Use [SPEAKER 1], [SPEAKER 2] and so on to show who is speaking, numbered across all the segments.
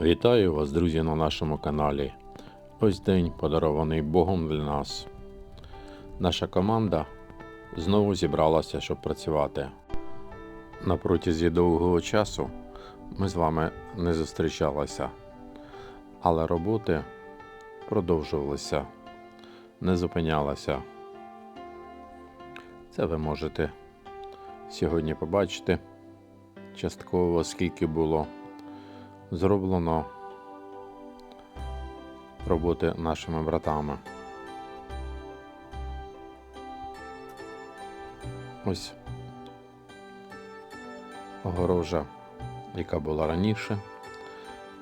[SPEAKER 1] Вітаю вас, друзі, на нашому каналі. Ось день подарований Богом для нас. Наша команда знову зібралася, щоб працювати. На протязі довгого часу ми з вами не зустрічалися, але роботи продовжувалися, не зупинялися. Це ви можете сьогодні побачити частково, скільки було зроблено роботи нашими братами. Ось огорожа, яка була раніше,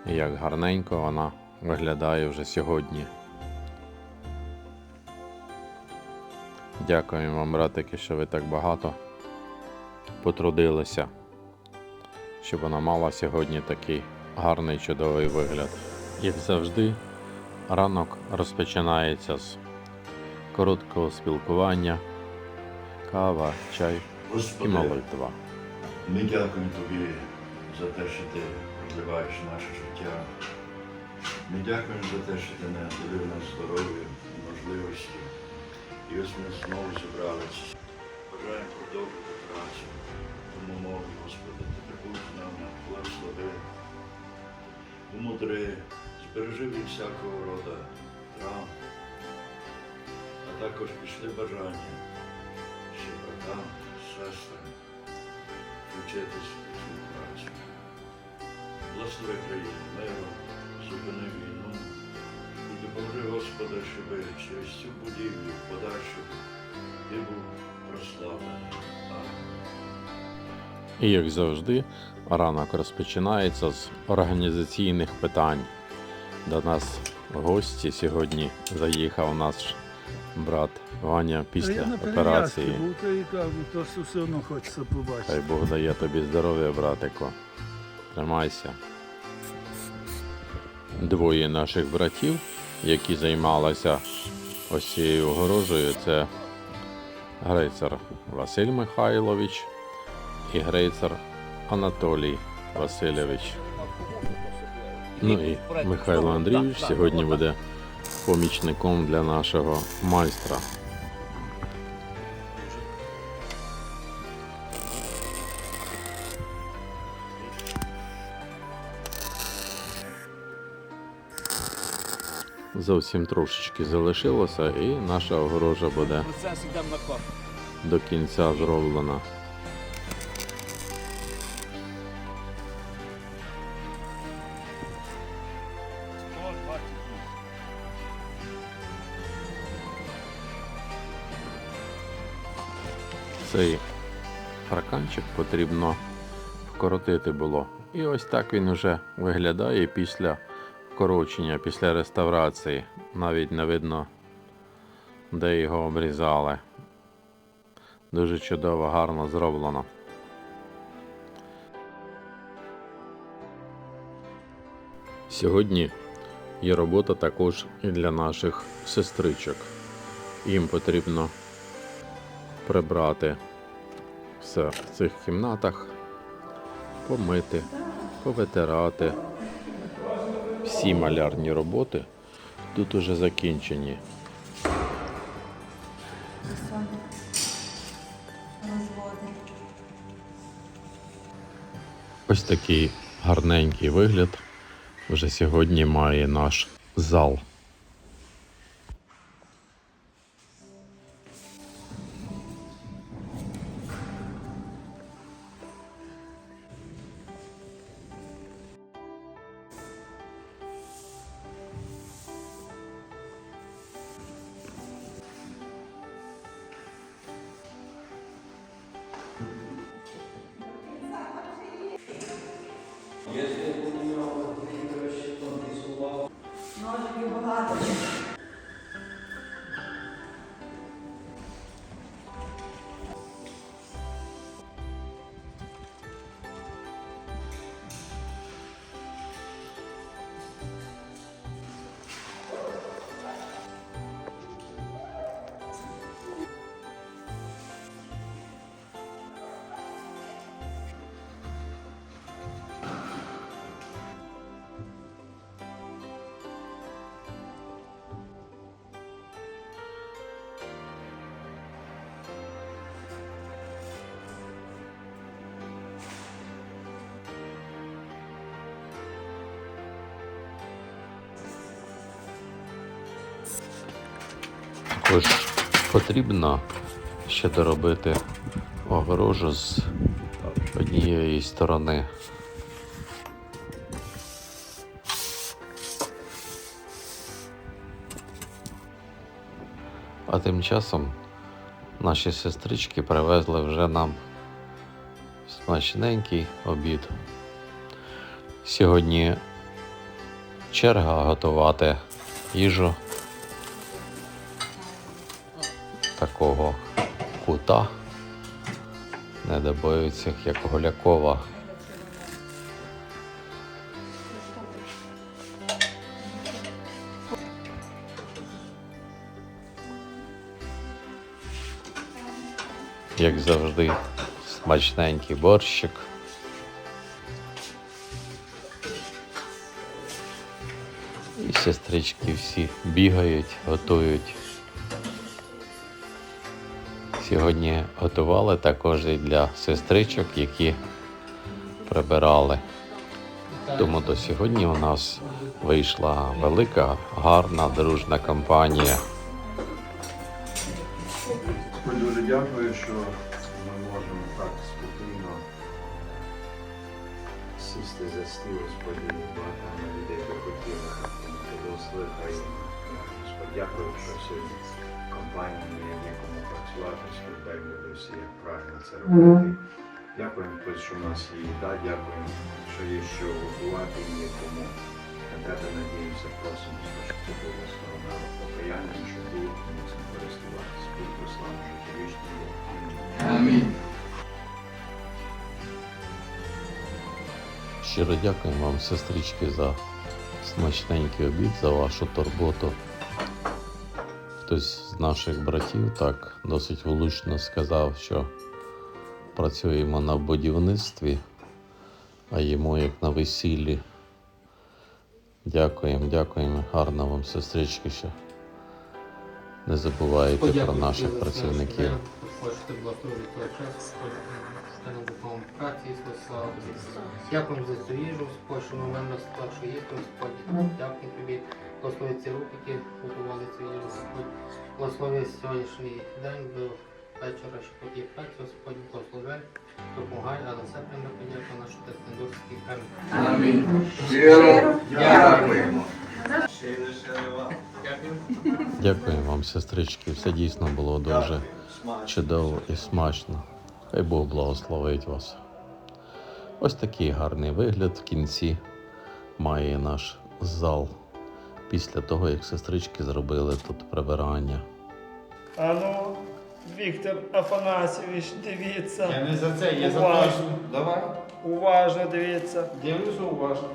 [SPEAKER 1] і як гарненько вона виглядає вже сьогодні. Дякуємо вам, братики, що ви так багато потрудилися, щоб вона мала сьогодні такий гарний чудовий вигляд. Як завжди, ранок розпочинається з короткого спілкування, кава, чай і молитва.
[SPEAKER 2] ми дякуємо Тобі за те, що ти розливаєш наше життя. Ми дякуємо за те, що ти не дивив нам здоров'я можливості. І ось ми знову зібралися. Бажаємо продовжити працю. Тому молимо, Господи, ти прибудь з нами, благослови, умудри, збережи від всякого роду травм, а також пішли бажання, що братам, сестрам вчитись у цю працю. Благослови країну, миру, зупини війну. І допоможи, Господи, щоб через цю будівлю в подальшому ти був прославлений. Амінь.
[SPEAKER 1] І як завжди, ранок розпочинається з організаційних питань. До нас в гості сьогодні заїхав наш брат Ваня після операції.
[SPEAKER 3] то і кажу, то все- одно хочеться
[SPEAKER 1] Хай. Бог дає тобі здоров'я, братику. Тримайся. Двоє наших братів, які займалися ось цією огорожею, це грейцер Василь Михайлович і грейцер Анатолій Васильович. Ну і Михайло Андрійович сьогодні буде помічником для нашого майстра. Зовсім трошечки залишилося, і наша огорожа буде до кінця зроблена. Парканчик потрібно вкоротити було. І ось так він вже виглядає після вкорочення, після реставрації. Навіть не видно, де його обрізали. Дуже чудово, гарно зроблено. Сьогодні є робота також і для наших сестричок. Їм потрібно прибрати все в цих кімнатах, помити, повитирати. Всі малярні роботи тут уже закінчені. Ось такий гарненький вигляд вже сьогодні має наш зал.
[SPEAKER 4] Також потрібно ще доробити огорожу з однієї сторони. А тим часом наші сестрички привезли вже нам смачненький обід. Сьогодні черга готувати їжу кута недобоючих, як Голякова. Як завжди, смачненький борщик. І сестрички всі бігають, готують. Сьогодні готували також і для сестричок, які прибирали. Тому до сьогодні у нас вийшла велика, гарна, дружна компанія.
[SPEAKER 5] Дуже дякую, що ми можемо так спокійно сісти за стіл Господні багато людей хотіли дякую, що сьогодні компанія є нікому буде всі як правильно це робити. Дякуємо, що в нас є їда, дякуємо, що є що готувати і є кому. На тебе надіємося, просимо, щоб ти був основним покаянням, щоб було кому цим користуватися. Будь прославлено, життя вічне. Амінь.
[SPEAKER 4] Щиро дякуємо вам, сестрички, за смачненький обід, за вашу турботу. Хтось з наших братів так досить влучно сказав, що працюємо на будівництві, а їмо як на весіллі. Дякуємо, дякуємо. Гарно вам, сестрички, що не забувайте про наших працівників.
[SPEAKER 6] Дякуємо за цю їжу, ми маємо склад, що є, Господь. Дякую тобі. Благослови ці руки, які готували цю. Благослови сьогоднішній день до вечора, що тут є Господь, благослови, допомагай, але все прямо подяку нашу Тестендорський камінь.
[SPEAKER 5] Дякуємо.
[SPEAKER 6] Дякую.
[SPEAKER 4] Вам, сестрички. Все дійсно було дуже чудово і смачно. Хай Бог благословить вас. Ось такий гарний вигляд в кінці має наш зал після того, як сестрички зробили тут прибирання.
[SPEAKER 3] А ну, Віктор Афанасьович, дивіться.
[SPEAKER 7] Я не за це, я за те,
[SPEAKER 3] Уважно.
[SPEAKER 7] що... Давай,
[SPEAKER 3] Уважно дивіться.
[SPEAKER 7] дивлюся уважно.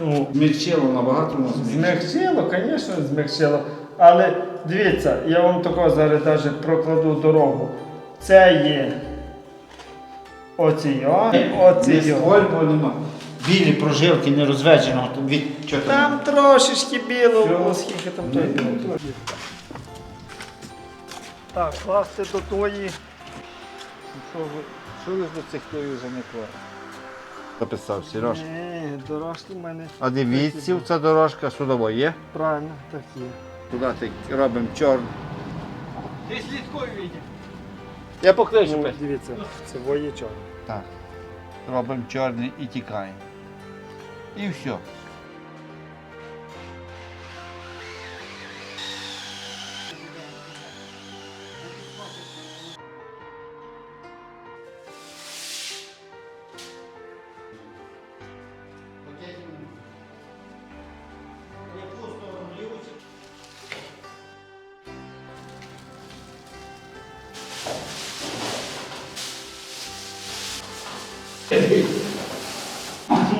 [SPEAKER 3] Ну,
[SPEAKER 7] Змягчило набагато нас.
[SPEAKER 3] змягчило, звісно, змягчило. Але дивіться, я вам такого зараз навіть прокладу дорогу. Це є оці, о, оці.
[SPEAKER 7] Не сколь, бо нема. Білі прожилки не розведено, то від чого
[SPEAKER 3] Там трошечки біло, було, скільки там той біло. Так, класти до тої.
[SPEAKER 7] Що ви, що ви ж до цих тої вже не клали? Записав, Сереж.
[SPEAKER 3] Ні, дорожки в мене
[SPEAKER 7] А дивіться, ця дорожка сюди є.
[SPEAKER 3] правильно так є.
[SPEAKER 7] Туди ти робимо чорну.
[SPEAKER 3] Ти слідкуй відео.
[SPEAKER 7] Я покличу.
[SPEAKER 3] Ну, дивіться, це воєчок.
[SPEAKER 7] Так. Робимо чорний і тікаємо. І все.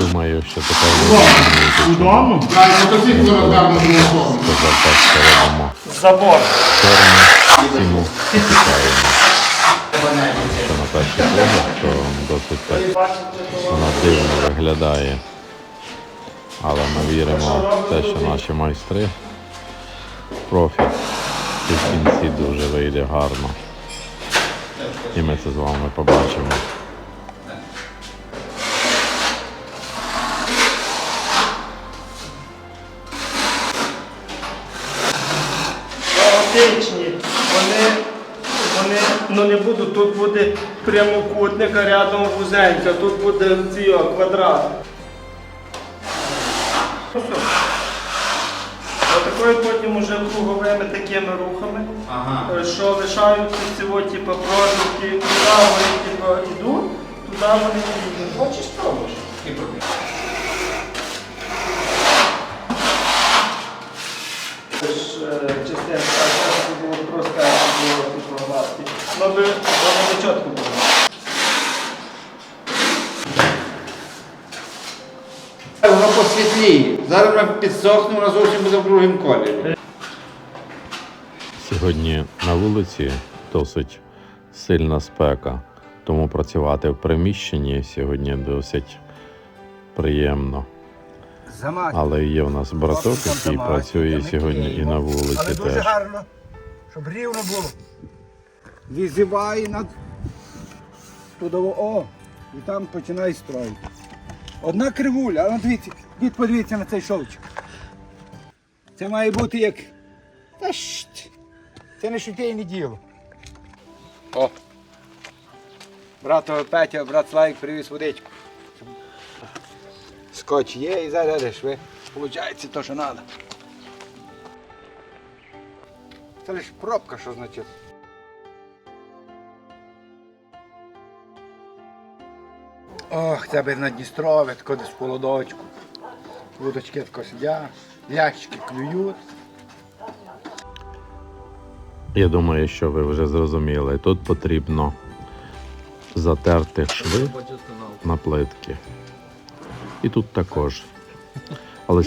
[SPEAKER 1] Думаю, що тепер ви розумієте, чому
[SPEAKER 3] Удобно?
[SPEAKER 1] сказав так, що робимо.
[SPEAKER 3] Забор.
[SPEAKER 1] Чорну стіну чекаємо. Що на перший погляд, то досить так вона дивно виглядає. Але ми віримо в те, що наші майстри профі і в кінці дуже вийде гарно. І ми це з вами побачимо.
[SPEAKER 3] Буде прямокутник, а рядом вузенька, тут буде ці о, квадрат. Ну. Отакою потім уже круговими такими рухами, е, що лишаються цього, типу, прожилки, куди вони типу, йдуть, туди вони не йдуть. Хочеш спробуєш? Це ж е, частинка, а це було просто було типу гладкі. Ну воно не чітко було.
[SPEAKER 7] Воно посвітліє. Зараз воно підсохне, воно зовсім буде в другому кольорі.
[SPEAKER 1] Сьогодні на вулиці досить сильна спека, тому працювати в приміщенні сьогодні досить приємно. Але є в нас браток, який працює сьогодні і на вулиці
[SPEAKER 8] Але дуже
[SPEAKER 1] теж.
[SPEAKER 8] гарно, щоб рівно було. Візиває над туди, о, і там починає строїти. Одна кривуля, але дивіться, дід подивіться на цей шовчик. Це має бути як. Та це не шутейне діло. О! Брат Петя, брат Славік привіз водичку. Скотч є і зараз шви. Получається то, що треба. Це лише пробка, що значить. Ох, це би на Дністрові, тако холодочку. Вудочки тако сидять, ящики клюють.
[SPEAKER 1] Я думаю, що ви вже зрозуміли. Тут потрібно затерти шви на плитки. І тут також. Але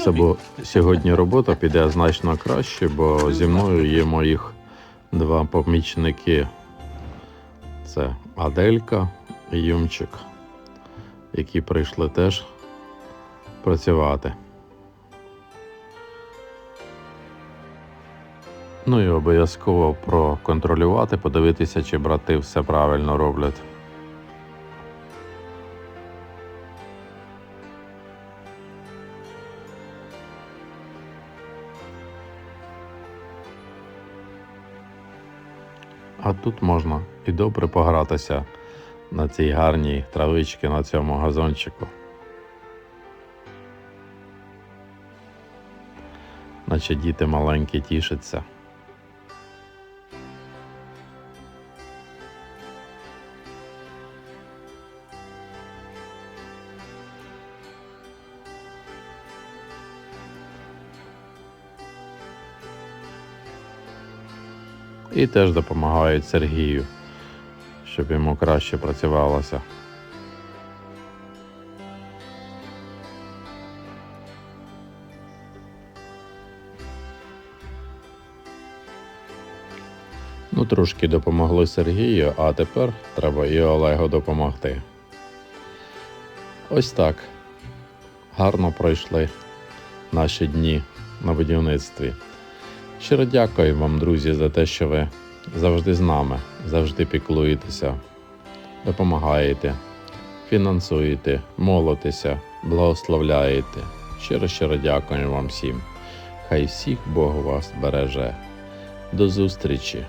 [SPEAKER 1] сьогодні робота піде значно краще, бо зі мною є моїх два помічники. Це Аделька і Юмчик, які прийшли теж працювати. Ну і обов'язково проконтролювати, подивитися, чи брати все правильно роблять. А тут можна і добре погратися на цій гарній травичці на цьому газончику. Наче діти маленькі тішаться. І теж допомагають Сергію, щоб йому краще працювалося. Ну, трошки допомогли Сергію, а тепер треба і Олегу допомогти. Ось так. Гарно пройшли наші дні на будівництві. Щиро дякую вам, друзі, за те, що ви завжди з нами, завжди піклуєтеся, допомагаєте, фінансуєте, молитеся, благословляєте. Щиро щиро дякую вам всім. Хай всіх Бог вас береже. До зустрічі!